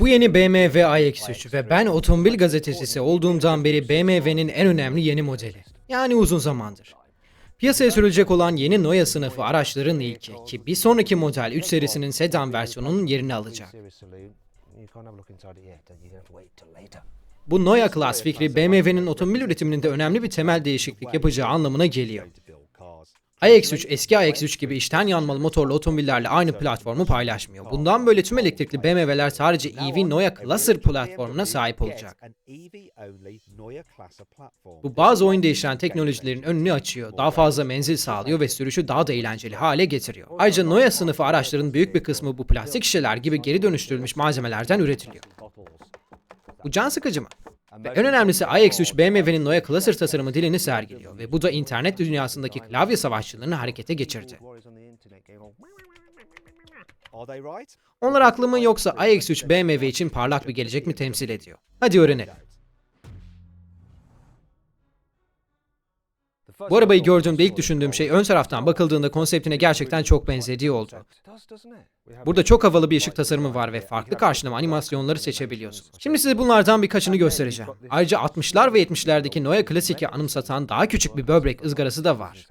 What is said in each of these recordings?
Bu yeni BMW iX3 ve ben otomobil gazetecisi olduğumdan beri BMW'nin en önemli yeni modeli. Yani uzun zamandır. Piyasaya sürülecek olan yeni Neue sınıfı araçların ilki ki bir sonraki model 3 serisinin sedan versiyonunun yerini alacak. Bu Neue Class fikri BMW'nin otomobil üretiminde önemli bir temel değişiklik yapacağı anlamına geliyor. iX3 eski iX3 gibi içten yanmalı motorlu otomobillerle aynı platformu paylaşmıyor. Bundan böyle tüm elektrikli BMW'ler sadece EV Neue Klasser platformuna sahip olacak. Bu bazı oyun değiştiren teknolojilerin önünü açıyor, daha fazla menzil sağlıyor ve sürüşü daha da eğlenceli hale getiriyor. Ayrıca Neue sınıfı araçların büyük bir kısmı bu plastik şişeler gibi geri dönüştürülmüş malzemelerden üretiliyor. Bu can sıkıcı mı? Ve en önemlisi iX3 BMW'nin Neue Klasser tasarımı dilini sergiliyor ve bu da internet dünyasındaki klavye savaşçılarını harekete geçirdi. Onlar haklı mı yoksa iX3 BMW için parlak bir gelecek mi temsil ediyor? Hadi öğrenelim. Bu arabayı gördüğümde ilk düşündüğüm şey ön taraftan bakıldığında konseptine gerçekten çok benzediği oldu. Burada çok havalı bir ışık tasarımı var ve farklı karşılama animasyonları seçebiliyorsunuz. Şimdi size bunlardan birkaçını göstereceğim. Ayrıca 60'lar ve 70'lerdeki Neue Classic'i anımsatan daha küçük bir böbrek ızgarası da var.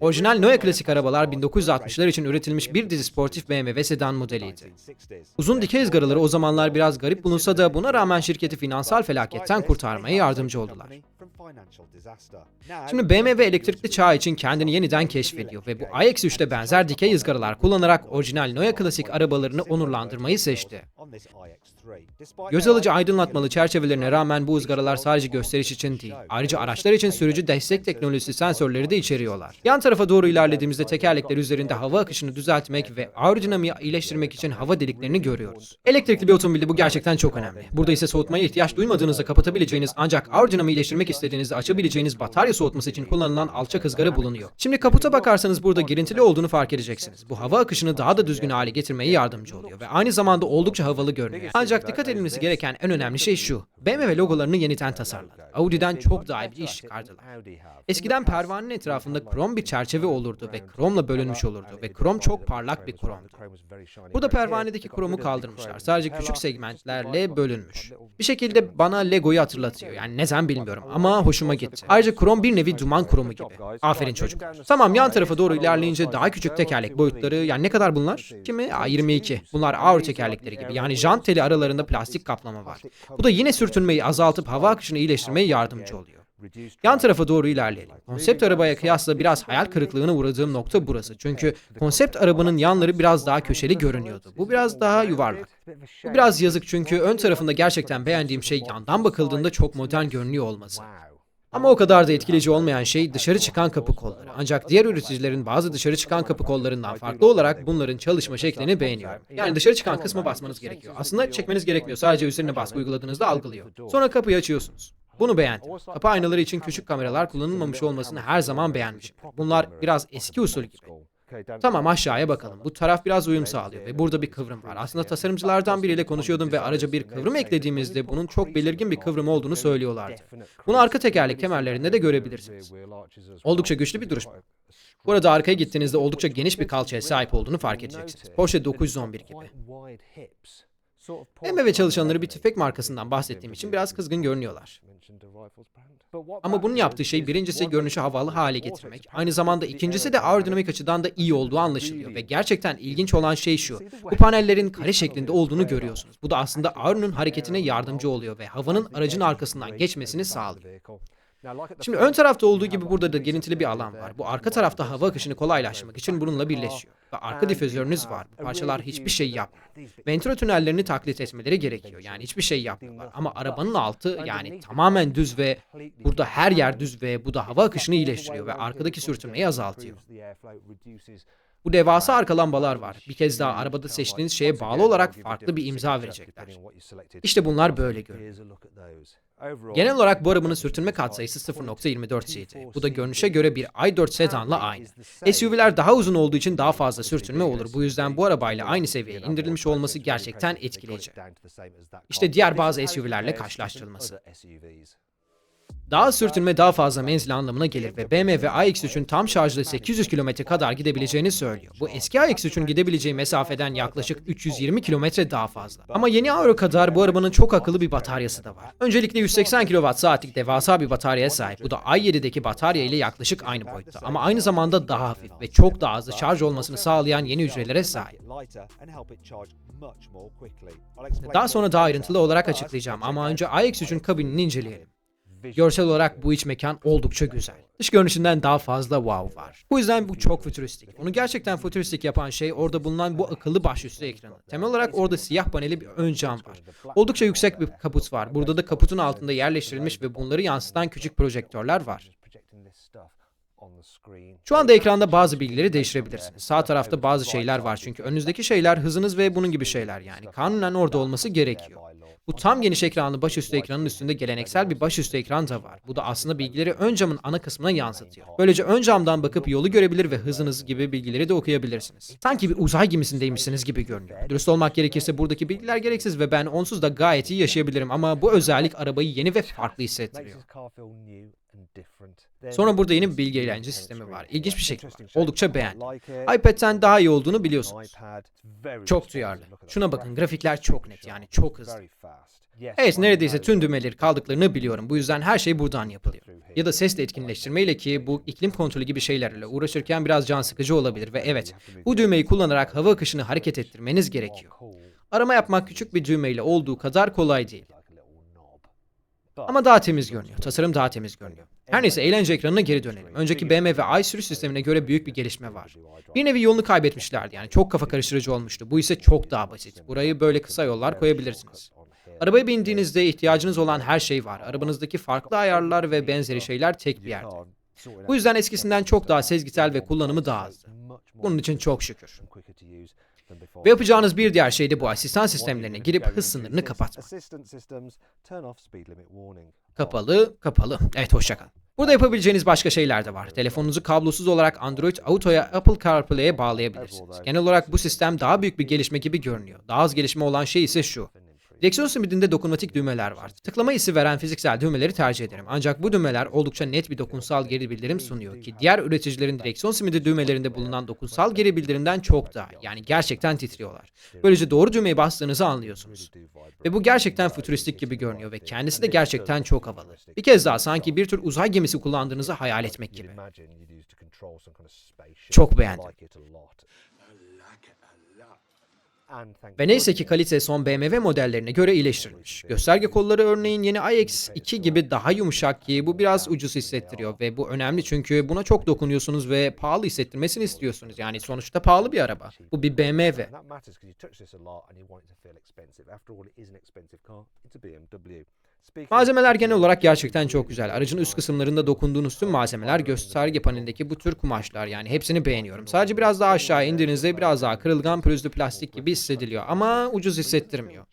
Orijinal Neue Classic arabalar 1960'lar için üretilmiş bir dizi sportif BMW sedan modeliydi. Uzun dikey ızgaraları o zamanlar biraz garip bulunsa da buna rağmen şirketi finansal felaketten kurtarmaya yardımcı oldular. Şimdi BMW elektrikli çağ için kendini yeniden keşfediyor ve bu iX3'te benzer dikey ızgaralar kullanarak orijinal Neue Classic arabalarını onurlandırmayı seçti. Göz alıcı aydınlatmalı çerçevelerine rağmen bu ızgaralar sadece gösteriş için değil, ayrıca araçlar için sürücü destek teknolojisi sensörleri de içeriyorlar. Yan tarafa doğru ilerlediğimizde tekerlekler üzerinde hava akışını düzeltmek ve aerodinamiği iyileştirmek için hava deliklerini görüyoruz. Elektrikli bir otomobilde bu gerçekten çok önemli. Burada ise soğutmaya ihtiyaç duymadığınızda kapatabileceğiniz ancak aerodinamiği iyileştirmek istediğinizde açabileceğiniz batarya soğutması için kullanılan alçak ızgara bulunuyor. Şimdi kaputa bakarsanız burada girintili olduğunu fark edeceksiniz. Bu hava akışını daha da düzgün hale getirmeye yardımcı oluyor ve aynı zamanda oldukça havalı görünüyor. Ancak dikkat edilmesi gereken en önemli şey şu. BMW logolarını yeniden tasarladı. Audi'den çok daha iyi bir iş çıkardılar. Eskiden pervanenin etrafında krom bir çerçeve olurdu ve kromla bölünmüş olurdu ve krom çok parlak bir kromdu. Burada pervanedeki kromu kaldırmışlar. Sadece küçük segmentlerle bölünmüş. Bir şekilde bana Lego'yu hatırlatıyor. Yani neden bilmiyorum ama hoşuma gitti. Ayrıca krom bir nevi duman kromu gibi. Aferin çocuklar. Tamam yan tarafa doğru ilerleyince daha küçük tekerlek boyutları yani ne kadar bunlar? Kimi? Aa, 22. Bunlar ağır tekerlekleri gibi. Yani jant teli aralarında plastik kaplama var. Bu da yine sürtünmeyi azaltıp hava akışını iyileştirmeye yardımcı oluyor. Yan tarafa doğru ilerleyelim. Konsept arabaya kıyasla biraz hayal kırıklığına uğradığım nokta burası. Çünkü konsept arabanın yanları biraz daha köşeli görünüyordu. Bu biraz daha yuvarlak. Bu biraz yazık çünkü ön tarafında gerçekten beğendiğim şey yandan bakıldığında çok modern görünüyor olması. Ama o kadar da etkileyici olmayan şey dışarı çıkan kapı kolları. Ancak diğer üreticilerin bazı dışarı çıkan kapı kollarından farklı olarak bunların çalışma şeklini beğeniyorum. Yani dışarı çıkan kısmı basmanız gerekiyor. Aslında çekmeniz gerekmiyor. Sadece üzerine baskı uyguladığınızda algılıyor. Sonra kapıyı açıyorsunuz. Bunu beğendim. Kapı aynaları için küçük kameralar kullanılmamış olmasını her zaman beğenmişim. Bunlar biraz eski usul gibi. Tamam aşağıya bakalım. Bu taraf biraz uyum sağlıyor ve burada bir kıvrım var. Aslında tasarımcılardan biriyle konuşuyordum ve araca bir kıvrım eklediğimizde bunun çok belirgin bir kıvrım olduğunu söylüyorlardı. Bunu arka tekerlek kemerlerinde de görebilirsiniz. Oldukça güçlü bir duruş. Bu arada arkaya gittiğinizde oldukça geniş bir kalçaya sahip olduğunu fark edeceksiniz. Porsche 911 gibi. BMW çalışanları bir tüfek markasından bahsettiğim için biraz kızgın görünüyorlar. Ama bunun yaptığı şey birincisi görünüşü havalı hale getirmek. Aynı zamanda ikincisi de aerodinamik açıdan da iyi olduğu anlaşılıyor. Ve gerçekten ilginç olan şey şu. Bu panellerin kare şeklinde olduğunu görüyorsunuz. Bu da aslında aeronun hareketine yardımcı oluyor ve havanın aracın arkasından geçmesini sağlıyor. Şimdi ön tarafta olduğu gibi burada da girintili bir alan var. Bu arka tarafta hava akışını kolaylaştırmak için bununla birleşiyor. Ve arka difüzörünüz var. Bu parçalar hiçbir şey yapmıyor. Ventilo tünellerini taklit etmeleri gerekiyor. Yani hiçbir şey yapmıyorlar. Ama arabanın altı yani tamamen düz ve burada her yer düz ve bu da hava akışını iyileştiriyor ve arkadaki sürtünmeyi azaltıyor. Bu devasa arka lambalar var. Bir kez daha arabada seçtiğiniz şeye bağlı olarak farklı bir imza verecekler. İşte bunlar böyle görünüyor. Genel olarak bu arabanın sürtünme katsayısı 0.24 Bu da görünüşe göre bir i4 sedanla aynı. SUV'ler daha uzun olduğu için daha fazla sürtünme olur. Bu yüzden bu arabayla aynı seviyeye indirilmiş olması gerçekten etkileyici. İşte diğer bazı SUV'lerle karşılaştırılması. Daha sürtünme daha fazla menzil anlamına gelir ve BMW iX3'ün tam şarjla 800 km kadar gidebileceğini söylüyor. Bu eski iX3'ün gidebileceği mesafeden yaklaşık 320 km daha fazla. Ama yeni Auro kadar bu arabanın çok akıllı bir bataryası da var. Öncelikle 180 kWh'lik devasa bir bataryaya sahip. Bu da i7'deki batarya ile yaklaşık aynı boyutta. Ama aynı zamanda daha hafif ve çok daha hızlı şarj olmasını sağlayan yeni hücrelere sahip. Daha sonra daha ayrıntılı olarak açıklayacağım ama önce iX3'ün kabinini inceleyelim. Görsel olarak bu iç mekan oldukça güzel. Dış görünüşünden daha fazla wow var. Bu yüzden bu çok fütüristik. Onu gerçekten fütüristik yapan şey orada bulunan bu akıllı başüstü ekranı. Temel olarak orada siyah paneli bir ön cam var. Oldukça yüksek bir kaput var. Burada da kaputun altında yerleştirilmiş ve bunları yansıtan küçük projektörler var. Şu anda ekranda bazı bilgileri değiştirebilirsiniz. Sağ tarafta bazı şeyler var çünkü önünüzdeki şeyler hızınız ve bunun gibi şeyler yani. Kanunen orada olması gerekiyor. Bu tam geniş ekranlı başüstü ekranın üstünde geleneksel bir başüstü ekran da var. Bu da aslında bilgileri ön camın ana kısmına yansıtıyor. Böylece ön camdan bakıp yolu görebilir ve hızınız gibi bilgileri de okuyabilirsiniz. Sanki bir uzay gemisindeymişsiniz gibi görünüyor. Dürüst olmak gerekirse buradaki bilgiler gereksiz ve ben onsuz da gayet iyi yaşayabilirim ama bu özellik arabayı yeni ve farklı hissettiriyor. Sonra burada yeni bir bilgi eğlence sistemi var. İlginç bir şekilde var. Oldukça beğendim. iPad'ten daha iyi olduğunu biliyorsunuz. Çok duyarlı. Şuna bakın grafikler çok net yani çok hızlı. Evet neredeyse tüm düğmeleri kaldıklarını biliyorum. Bu yüzden her şey buradan yapılıyor. Ya da sesle etkinleştirmeyle ki bu iklim kontrolü gibi şeylerle uğraşırken biraz can sıkıcı olabilir ve evet bu düğmeyi kullanarak hava akışını hareket ettirmeniz gerekiyor. Arama yapmak küçük bir düğmeyle olduğu kadar kolay değil. Ama daha temiz görünüyor. Tasarım daha temiz görünüyor. Her neyse eğlence ekranına geri dönelim. Önceki BMW i sürüş sistemine göre büyük bir gelişme var. Bir nevi yolunu kaybetmişlerdi yani çok kafa karıştırıcı olmuştu. Bu ise çok daha basit. Burayı böyle kısa yollar koyabilirsiniz. Arabaya bindiğinizde ihtiyacınız olan her şey var. Arabanızdaki farklı ayarlar ve benzeri şeyler tek bir yerde. Bu yüzden eskisinden çok daha sezgisel ve kullanımı daha hızlı. Bunun için çok şükür. Ve yapacağınız bir diğer şey de bu asistan sistemlerine girip hız sınırını kapatmak. Kapalı, kapalı. Evet hoşça kal. Burada yapabileceğiniz başka şeyler de var. Telefonunuzu kablosuz olarak Android Auto'ya Apple CarPlay'e bağlayabilirsiniz. Genel olarak bu sistem daha büyük bir gelişme gibi görünüyor. Daha az gelişme olan şey ise şu. Direksiyon simidinde dokunmatik düğmeler var. Tıklama hissi veren fiziksel düğmeleri tercih ederim. Ancak bu düğmeler oldukça net bir dokunsal geri bildirim sunuyor ki diğer üreticilerin direksiyon simidi düğmelerinde bulunan dokunsal geri bildirimden çok daha. Yani gerçekten titriyorlar. Böylece doğru düğmeye bastığınızı anlıyorsunuz. Ve bu gerçekten fütüristik gibi görünüyor ve kendisi de gerçekten çok havalı. Bir kez daha sanki bir tür uzay gemisi kullandığınızı hayal etmek gibi. Çok beğendim. Ve neyse ki kalite son BMW modellerine göre iyileştirilmiş. Gösterge kolları örneğin yeni iX2 gibi daha yumuşak ki bu biraz ucuz hissettiriyor ve bu önemli çünkü buna çok dokunuyorsunuz ve pahalı hissettirmesini istiyorsunuz. Yani sonuçta pahalı bir araba. Bu bir BMW. Malzemeler genel olarak gerçekten çok güzel. Aracın üst kısımlarında dokunduğunuz tüm malzemeler gösterge panelindeki bu tür kumaşlar yani hepsini beğeniyorum. Sadece biraz daha aşağı indiğinizde biraz daha kırılgan pürüzlü plastik gibi hissediliyor ama ucuz hissettirmiyor.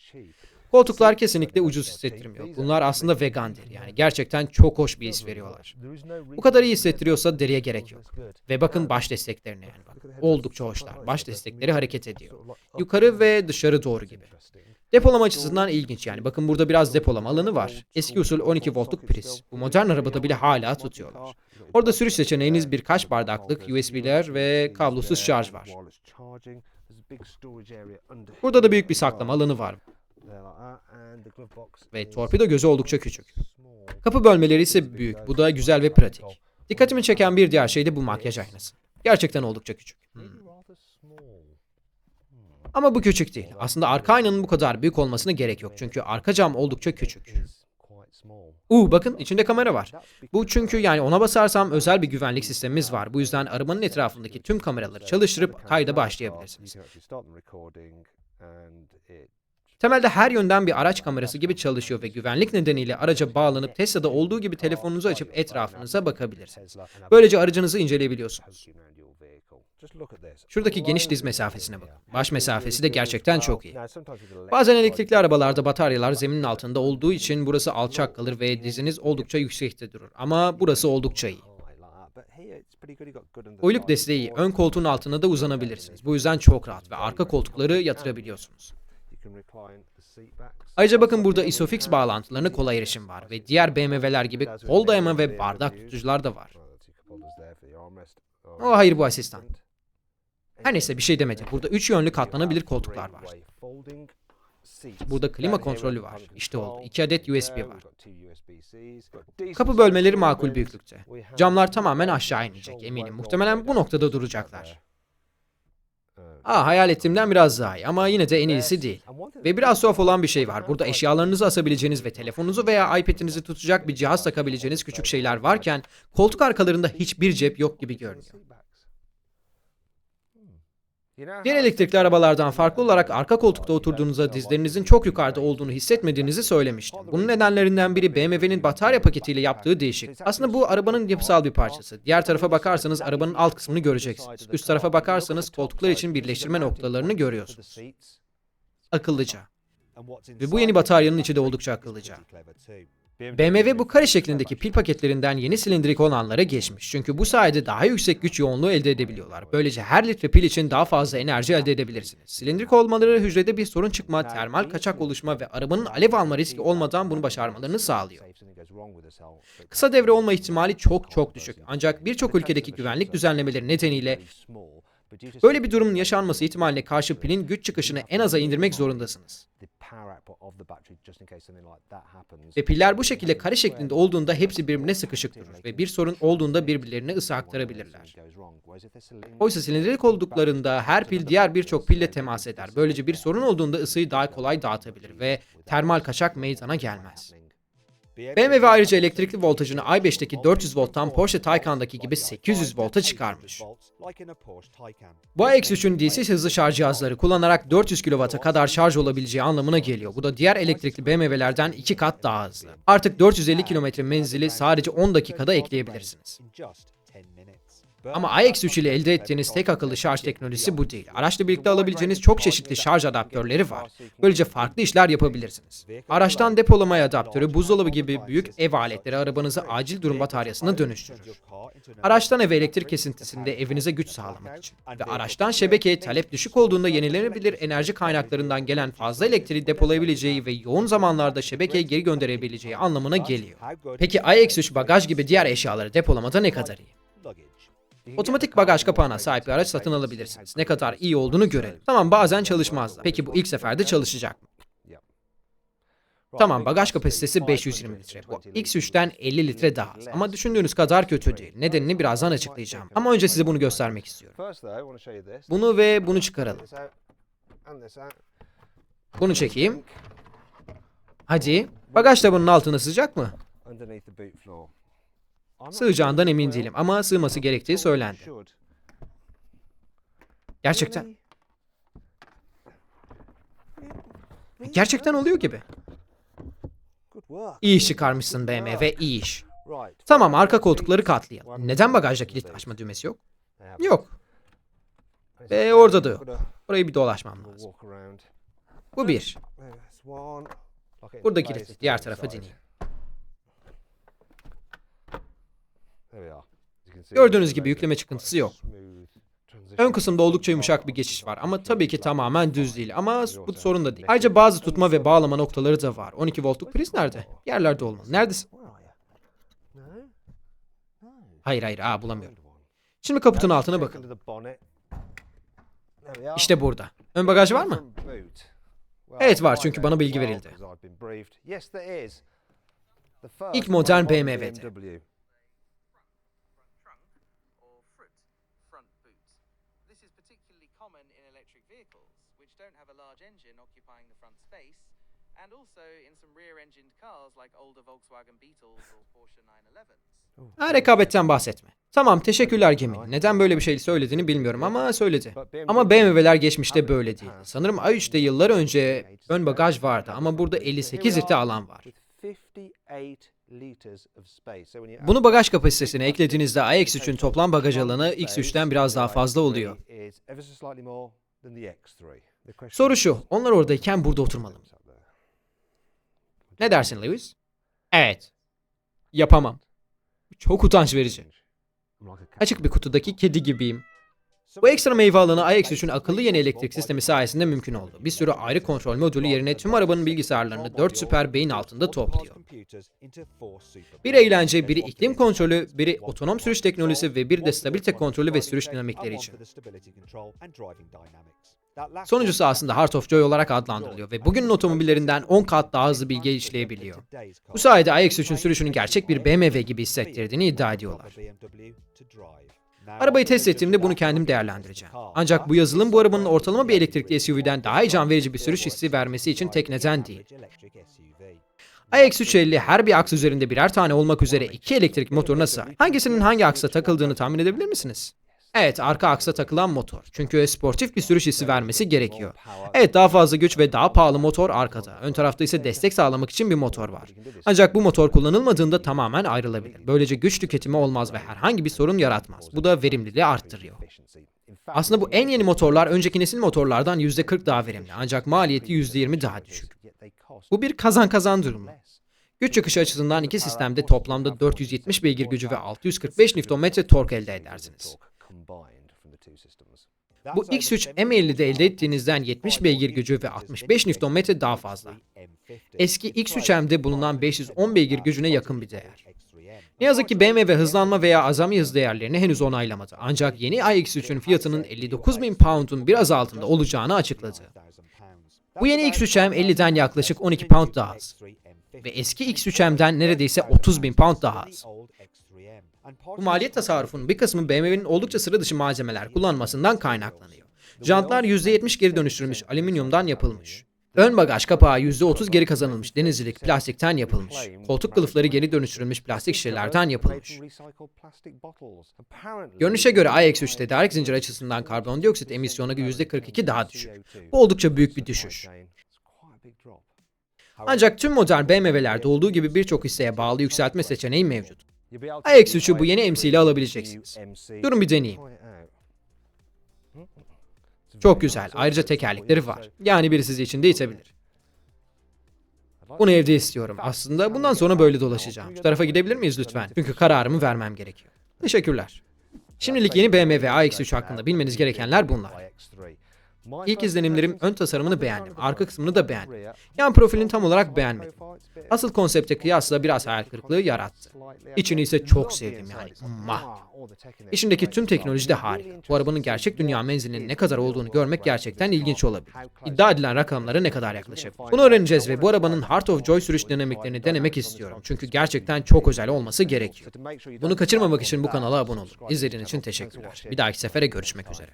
Koltuklar kesinlikle ucuz hissettirmiyor. Bunlar aslında vegan deri yani gerçekten çok hoş bir his veriyorlar. Bu kadar iyi hissettiriyorsa deriye gerek yok. Ve bakın baş desteklerine yani bak. Oldukça hoşlar. Baş destekleri hareket ediyor. Yukarı ve dışarı doğru gibi. Depolama açısından ilginç yani. Bakın burada biraz depolama alanı var. Eski usul 12 voltluk priz. Bu modern arabada bile hala tutuyorlar. Orada sürüş seçeneğiniz birkaç bardaklık USB'ler ve kablosuz şarj var. Burada da büyük bir saklama alanı var. Ve torpido gözü oldukça küçük. Kapı bölmeleri ise büyük. Bu da güzel ve pratik. Dikkatimi çeken bir diğer şey de bu makyaj aynası. Gerçekten oldukça küçük. Hmm. Ama bu küçük değil. Aslında arka aynanın bu kadar büyük olmasına gerek yok. Çünkü arka cam oldukça küçük. Uuu bakın içinde kamera var. Bu çünkü yani ona basarsam özel bir güvenlik sistemimiz var. Bu yüzden arabanın etrafındaki tüm kameraları çalıştırıp kayda başlayabilirsiniz. Temelde her yönden bir araç kamerası gibi çalışıyor ve güvenlik nedeniyle araca bağlanıp Tesla'da olduğu gibi telefonunuzu açıp etrafınıza bakabilirsiniz. Böylece aracınızı inceleyebiliyorsunuz. Şuradaki geniş diz mesafesine bakın. Baş mesafesi de gerçekten çok iyi. Bazen elektrikli arabalarda bataryalar zeminin altında olduğu için burası alçak kalır ve diziniz oldukça yüksekte durur. Ama burası oldukça iyi. Uyluk desteği ön koltuğun altına da uzanabilirsiniz. Bu yüzden çok rahat ve arka koltukları yatırabiliyorsunuz. Ayrıca bakın burada ISOFIX bağlantılarına kolay erişim var ve diğer BMW'ler gibi kol dayama ve bardak tutucular da var. Oh hayır bu asistan. Her neyse bir şey demedi. Burada 3 yönlü katlanabilir koltuklar var. Burada klima kontrolü var. İşte oldu. 2 adet USB var. Kapı bölmeleri makul büyüklükte. Camlar tamamen aşağı inecek eminim. Muhtemelen bu noktada duracaklar. Aa hayal ettiğimden biraz daha iyi ama yine de en iyisi değil. Ve biraz tuhaf olan bir şey var. Burada eşyalarınızı asabileceğiniz ve telefonunuzu veya iPad'inizi tutacak bir cihaz takabileceğiniz küçük şeyler varken koltuk arkalarında hiçbir cep yok gibi görünüyor. Diğer elektrikli arabalardan farklı olarak arka koltukta oturduğunuzda dizlerinizin çok yukarıda olduğunu hissetmediğinizi söylemiştim. Bunun nedenlerinden biri BMW'nin batarya paketiyle yaptığı değişik. Aslında bu arabanın yapısal bir parçası. Diğer tarafa bakarsanız arabanın alt kısmını göreceksiniz. Üst tarafa bakarsanız koltuklar için birleştirme noktalarını görüyorsunuz. Akıllıca. Ve bu yeni bataryanın içi de oldukça akıllıca. BMW bu kare şeklindeki pil paketlerinden yeni silindrik olanlara geçmiş. Çünkü bu sayede daha yüksek güç yoğunluğu elde edebiliyorlar. Böylece her litre pil için daha fazla enerji elde edebilirsiniz. Silindrik olmaları hücrede bir sorun çıkma, termal kaçak oluşma ve arabanın alev alma riski olmadan bunu başarmalarını sağlıyor. Kısa devre olma ihtimali çok çok düşük. Ancak birçok ülkedeki güvenlik düzenlemeleri nedeniyle böyle bir durumun yaşanması ihtimaline karşı pilin güç çıkışını en aza indirmek zorundasınız. Ve piller bu şekilde kare şeklinde olduğunda hepsi birbirine sıkışık durur ve bir sorun olduğunda birbirlerine ısı aktarabilirler. Oysa silindrik olduklarında her pil diğer birçok pille temas eder. Böylece bir sorun olduğunda ısıyı daha kolay dağıtabilir ve termal kaçak meydana gelmez. BMW ayrıca elektrikli voltajını i5'teki 400 volttan Porsche Taycan'daki gibi 800 volta çıkarmış. Bu iX3'ün DC hızlı şarj cihazları kullanarak 400 kW'a kadar şarj olabileceği anlamına geliyor. Bu da diğer elektrikli BMW'lerden 2 kat daha hızlı. Artık 450 km menzili sadece 10 dakikada ekleyebilirsiniz. Ama iX3 ile elde ettiğiniz tek akıllı şarj teknolojisi bu değil. Araçla birlikte alabileceğiniz çok çeşitli şarj adaptörleri var. Böylece farklı işler yapabilirsiniz. Araçtan depolamaya adaptörü, buzdolabı gibi büyük ev aletleri arabanızı acil durum bataryasına dönüştürür. Araçtan eve elektrik kesintisinde evinize güç sağlamak için. Ve araçtan şebekeye talep düşük olduğunda yenilenebilir enerji kaynaklarından gelen fazla elektriği depolayabileceği ve yoğun zamanlarda şebekeye geri gönderebileceği anlamına geliyor. Peki iX3 bagaj gibi diğer eşyaları depolamada ne kadar iyi? Otomatik bagaj kapağına sahip bir araç satın alabilirsiniz. Ne kadar iyi olduğunu görelim. Tamam bazen çalışmazlar. Peki bu ilk seferde çalışacak mı? Tamam bagaj kapasitesi 520 litre. Bu X3'ten 50 litre daha az. Ama düşündüğünüz kadar kötü değil. Nedenini birazdan açıklayacağım. Ama önce size bunu göstermek istiyorum. Bunu ve bunu çıkaralım. Bunu çekeyim. Hadi. Bagaj tabanının altına sıcak mı? Sığacağından emin değilim ama sığması gerektiği söylendi. Gerçekten. Gerçekten oluyor gibi. İyi iş çıkarmışsın BMW, iyi iş. Tamam arka koltukları katlayalım. Neden bagajda kilit açma düğmesi yok? Yok. Ve orada da yok. Orayı bir dolaşmam lazım. Bu bir. Burada kilitli. Diğer tarafı deneyeyim. Gördüğünüz gibi yükleme çıkıntısı yok. Ön kısımda oldukça yumuşak bir geçiş var ama tabii ki tamamen düz değil ama bu sorun da değil. Ayrıca bazı tutma ve bağlama noktaları da var. 12 voltluk priz nerede? Yerlerde olmalı. Neredesin? Hayır hayır aa bulamıyorum. Şimdi kaputun altına bakın. İşte burada. Ön bagaj var mı? Evet var çünkü bana bilgi verildi. İlk modern BMW'de. Don't have a large engine occupying the front space, and also in some rear-engined cars like older Volkswagen Beetles or Porsche 911s. Ha rekabetten bahsetme. Tamam teşekkürler Gemi. Neden böyle bir şey söylediğini bilmiyorum ama söyledi. Ama BMW'ler geçmişte böyle değil. Sanırım i3'te yıllar önce ön bagaj vardı ama burada 58 litre alan var. Bunu bagaj kapasitesine eklediğinizde iX3'ün toplam bagaj alanı X3'ten biraz daha fazla oluyor. Soru şu, onlar oradayken burada oturmalı mı? Ne dersin Lewis? Evet. Yapamam. Çok utanç verici. Açık bir kutudaki kedi gibiyim. Bu ekstra meyve alanı iX3'ün akıllı yeni elektrik sistemi sayesinde mümkün oldu. Bir sürü ayrı kontrol modülü yerine tüm arabanın bilgisayarlarını 4 süper beyin altında topluyor. Bir eğlence, biri iklim kontrolü, biri otonom sürüş teknolojisi ve bir de stabilite kontrolü ve sürüş dinamikleri için. Sonuncusu aslında Heart of Joy olarak adlandırılıyor ve bugünün otomobillerinden 10 kat daha hızlı bilgi işleyebiliyor. Bu sayede iX3'ün sürüşünün gerçek bir BMW gibi hissettirdiğini iddia ediyorlar. Arabayı test ettiğimde bunu kendim değerlendireceğim. Ancak bu yazılım bu arabanın ortalama bir elektrikli SUV'den daha heyecan verici bir sürüş hissi vermesi için tek neden değil. iX350 her bir aks üzerinde birer tane olmak üzere iki elektrik motoruna sahip. Hangisinin hangi aksa takıldığını tahmin edebilir misiniz? Evet, arka aksa takılan motor. Çünkü sportif bir sürüş hissi vermesi gerekiyor. Evet, daha fazla güç ve daha pahalı motor arkada. Ön tarafta ise destek sağlamak için bir motor var. Ancak bu motor kullanılmadığında tamamen ayrılabilir. Böylece güç tüketimi olmaz ve herhangi bir sorun yaratmaz. Bu da verimliliği arttırıyor. Aslında bu en yeni motorlar önceki nesil motorlardan %40 daha verimli ancak maliyeti %20 daha düşük. Bu bir kazan kazan durumu. Güç çıkışı açısından iki sistemde toplamda 470 beygir gücü ve 645 Nm tork elde edersiniz. Bu X3 M50'de elde ettiğinizden 70 beygir gücü ve 65 Nm daha fazla. Eski X3M'de bulunan 510 beygir gücüne yakın bir değer. Ne yazık ki BMW hızlanma veya azami hız değerlerini henüz onaylamadı. Ancak yeni iX3'ün fiyatının 59 bin pound'un biraz altında olacağını açıkladı. Bu yeni X3M 50'den yaklaşık 12 pound daha az. Ve eski X3M'den neredeyse 30 bin pound daha az. Bu maliyet tasarrufunun bir kısmı BMW'nin oldukça sıra dışı malzemeler kullanmasından kaynaklanıyor. Jantlar %70 geri dönüştürülmüş alüminyumdan yapılmış. Ön bagaj kapağı %30 geri kazanılmış denizcilik plastikten yapılmış. Koltuk kılıfları geri dönüştürülmüş plastik şişelerden yapılmış. Görünüşe göre iX3 tedarik zinciri açısından karbondioksit emisyonu %42 daha düşük. Bu oldukça büyük bir düşüş. Ancak tüm modern BMW'lerde olduğu gibi birçok hisseye bağlı yükseltme seçeneği mevcut. iX3'ü bu yeni MC ile alabileceksiniz. Durun bir deneyeyim. Çok güzel. Ayrıca tekerlekleri var. Yani biri sizi içinde itebilir. Bunu evde istiyorum. Aslında bundan sonra böyle dolaşacağım. Şu tarafa gidebilir miyiz lütfen? Çünkü kararımı vermem gerekiyor. Teşekkürler. Şimdilik yeni BMW iX3 hakkında bilmeniz gerekenler bunlar. İlk izlenimlerim ön tasarımını beğendim. Arka kısmını da beğendim. Yan profilini tam olarak beğenmedim. Asıl konsepte kıyasla biraz hayal kırıklığı yarattı. İçini ise çok sevdim yani. Mah. İçindeki tüm teknoloji de harika. Bu arabanın gerçek dünya menzilinin ne kadar olduğunu görmek gerçekten ilginç olabilir. İddia edilen rakamlara ne kadar yaklaşabilir? Bunu öğreneceğiz ve bu arabanın Heart of Joy sürüş dinamiklerini denemek istiyorum. Çünkü gerçekten çok özel olması gerekiyor. Bunu kaçırmamak için bu kanala abone olun. İzlediğiniz için teşekkürler. Bir dahaki sefere görüşmek üzere.